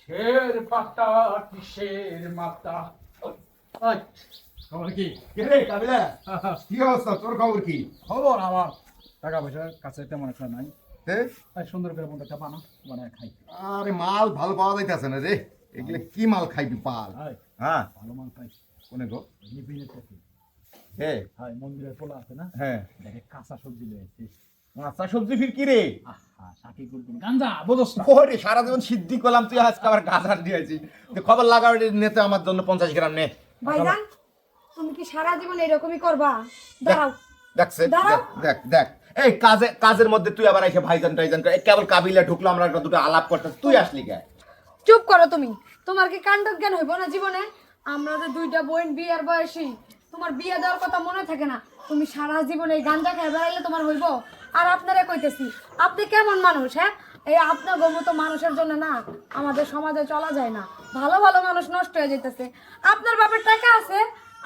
শের পাতা কিসের মাতা? খবর কি? রে কাবিলা? কি অবস্থা? তোর খবর কি? খবর আমার টাকা পয়সা কাছে তেমন একটা নাই। সুন্দর করে মনটা বানা বানায় খাই। আরে মাল ভালো পাওয়া যাইতেছে না রে। এগুলো কি মাল খাইবি পাল? হ্যাঁ। ভালো মাল খাই কোনে গো? লিপিনের থেকে। হে হাই মন্দিরের পোলা আছে না? হ্যাঁ। দেখে কাঁচা সবজি লয়েছে মাছা সবজি ফির কি রে? আহা সাকি গুলগুন গাঞ্জা বোঝস না ওরে সারা জীবন সিদ্ধি করলাম তুই আজকে আবার গাজার দিয়েছি খবর লাগাও রে, আমার জন্য পঞ্চাশ গ্রাম নে। ভাইজান তুমি কি সারা জীবন এরকমই করবা? দাঁড়াও। দেখছে দেখ, দেখ দেখ। এই কাজে কাজের মধ্যে তুই আবার এসে ভাইজান টাইজান করে কেবল কাবিলা ঢুকলো আমরা দুটো আলাপ করতে তুই আসলি কে? চুপ করো তুমি। তোমার কি কাণ্ড জ্ঞান হইব না জীবনে? আমরা যে দুইটা বোন বিয়ের বয়সী তোমার বিয়ে দেওয়ার কথা মনে থাকে না। তুমি সারা জীবনে এই গাঞ্জা খেয়ে বেড়াইলে তোমার হইব? আর আপনারে কইতেছি আপনি কেমন মানুষ হ্যাঁ? এই আপনার মতো মানুষের জন্য না আমাদের সমাজে চলা যায় না। ভালো ভালো মানুষ নষ্ট হয়ে যাইতেছে। আপনার বাপের টাকা আছে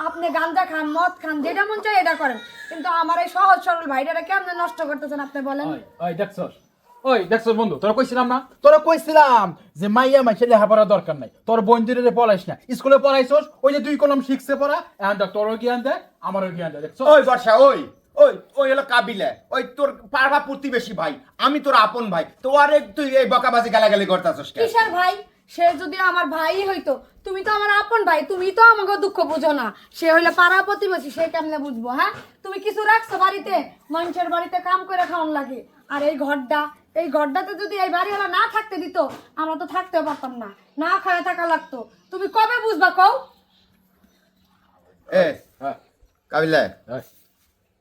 আপনি গাঞ্জা খান মদ খান যেটা মন চায় এটা করেন। কিন্তু আমার এই সহজ সরল ভাইটারা কেমনে নষ্ট করতেছেন আপনি বলেন? ওই ওই দেখছস? ওই দেখছস বন্ধু তোরা কইছিলাম না? তোরা কইছিলাম যে মাইয়া মাইছে লেখাপড়ার দরকার নাই। তোর বন্ধুরে পড়াইস না স্কুলে পড়াইছস ওই যে দুই কলম শিখছে পড়া এখন তোরও জ্ঞান দেয় আমারও জ্ঞান দেয় দেখছস? ওই বর্ষা ওই। ওই ওই হলো কাবিলা। ওই তোর পাড়া প্রতিবেশী ভাই আমি তোর আপন ভাই। তো আরে তুই এই বকাবাজি গালাগালি করতেছস কেন? কিসের ভাই? সে যদি আমার ভাই হইতো তুমি তো আমার আপন ভাই তুমি তো আমাকে দুঃখ বুঝো না। সে হইলে পাড়া প্রতিবেশী সে কেমনে বুঝব হ্যাঁ? তুমি কিছু রাখছো বাড়িতে? মানুষের বাড়িতে কাম করে খাওয়ান লাগে। আর এই ঘরটা এই ঘরটাতে যদি এই বাড়িওয়ালা না থাকতে দিত আমরা তো থাকতেও পারতাম না। না খায় থাকা লাগতো। তুমি কবে বুঝবা কও? এ হ্যাঁ, কাবিলা। হ্যাঁ।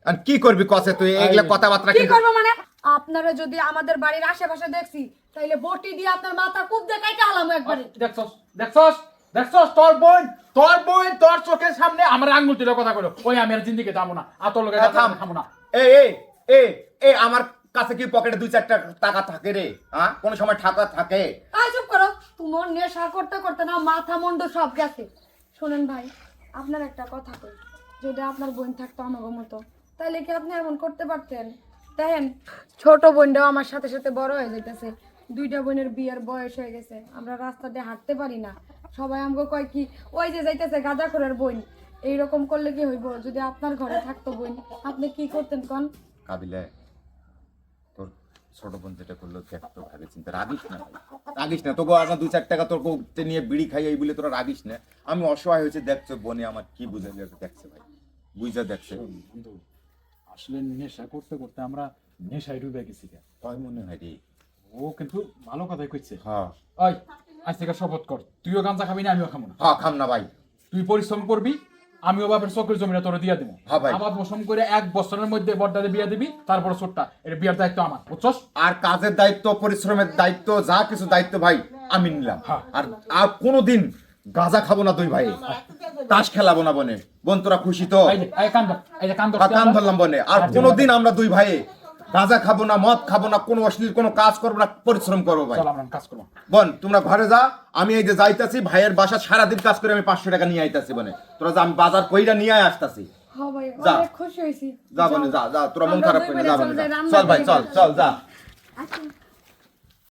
আর কি করবি কসে তুই? এগুলা কথাবার্তা কি করব মানে? আপনারা যদি আমাদের বাড়ির আশেপাশে দেখছি তাইলে বটি দিয়ে আপনার মাথা খুব দেখাইতে হলাম একবারে। দেখছস? দেখছস? দেখছস? তোর বোন তোর বোন তোর চোখের সামনে আমার আঙ্গুল তুলে কথা কইলো। ওই আমি আর জিন্দিকে যাব না। আর তোর লোকে এ, থাম। না। এ এ এ এ আমার কাছে কি পকেটে দুই চারটা টাকা থাকে রে? হ্যাঁ? কোন সময় টাকা থাকে। আয় চুপ করো। তোমার নেশা করতে করতে না মাথা মন্ড সব গেছে। শোনেন ভাই আপনার একটা কথা কই। যদি আপনার বোন থাকতো আমাকে মতো তাহলে কি আপনি এমন করতে পারতেন? দেখেন, ছোট বোনটাও আমার সাথে সাথে বড় হয়ে যাইতেছে। দুইটা বোনের বিয়ের বয়স হয়ে গেছে। আমরা রাস্তা দিয়ে হাঁটতে পারি না। সবাই আমাকে কয় কি, ওই যে যাইতেছে গাঁজাখোরের বোন। এইরকম করলে কি হইব? যদি আপনার ঘরে থাকতো বোন, আপনি কি করতেন কন? কাবিলে, তোর ছোট বোন যেটা করল দেখ তো ভাবে চিন্তা রাগিস না? রাগিস না? তোকে আর দুই চার টাকা তোর নিয়ে বিড়ি খাই এই বলে তোরা রাগিস না? আমি অসহায় হয়েছে, দেখছ বোনে আমার কি বুঝে দেখছে ভাই। বুঝা দেখছে। আসলে নেশা করতে করতে আমরা নেশায় ডুবে গেছি গে। হয় মনে হয় রে। ও কিন্তু ভালো কথাই কইছে। হ্যাঁ। ওই আজ থেকে শপথ কর। তুইও গাঞ্জা খাবি না আমিও খাব না। হ্যাঁ খাম না ভাই। তুই পরিশ্রম করবি আমিও বাপের চোখের জমিটা তোর দিয়ে দিব। হ্যাঁ ভাই। আবাদ বসম করে এক বছরের মধ্যে বড়দাদে বিয়ে দিবি তারপর ছোটটা এটা বিয়ের দায়িত্ব আমার বুঝছস? আর কাজের দায়িত্ব পরিশ্রমের দায়িত্ব যা কিছু দায়িত্ব ভাই আমি নিলাম। হ্যাঁ। আর আর কোনোদিন গাঁজা খাব না তুই ভাই। তাস খেলাবো না বনে। বোন তোরা খুশি তো? এই কান ধরলাম বনে। আর আর কোনোদিন আমরা দুই ভাই গাঁজা খাব না মদ খাব না কোনো অশ্লীল কোনো কাজ করব না পরিশ্রম করব ভাই। চল কাজ করব। বোন তোমরা ঘরে যা আমি এই যে যাইতাছি ভাইয়ের বাসা সারাদিন কাজ করে আমি পাঁচশো টাকা নিয়ে আইতাছি বনে। তোরা যা আমি বাজার কইরা নিয়ে আসতাছি। হ্যাঁ যা। খুশি হইছি যা বনে যা যা তোরা মন খারাপ করে যা চল বনে যা। চল ভাই চল চল যা। আচ্ছা।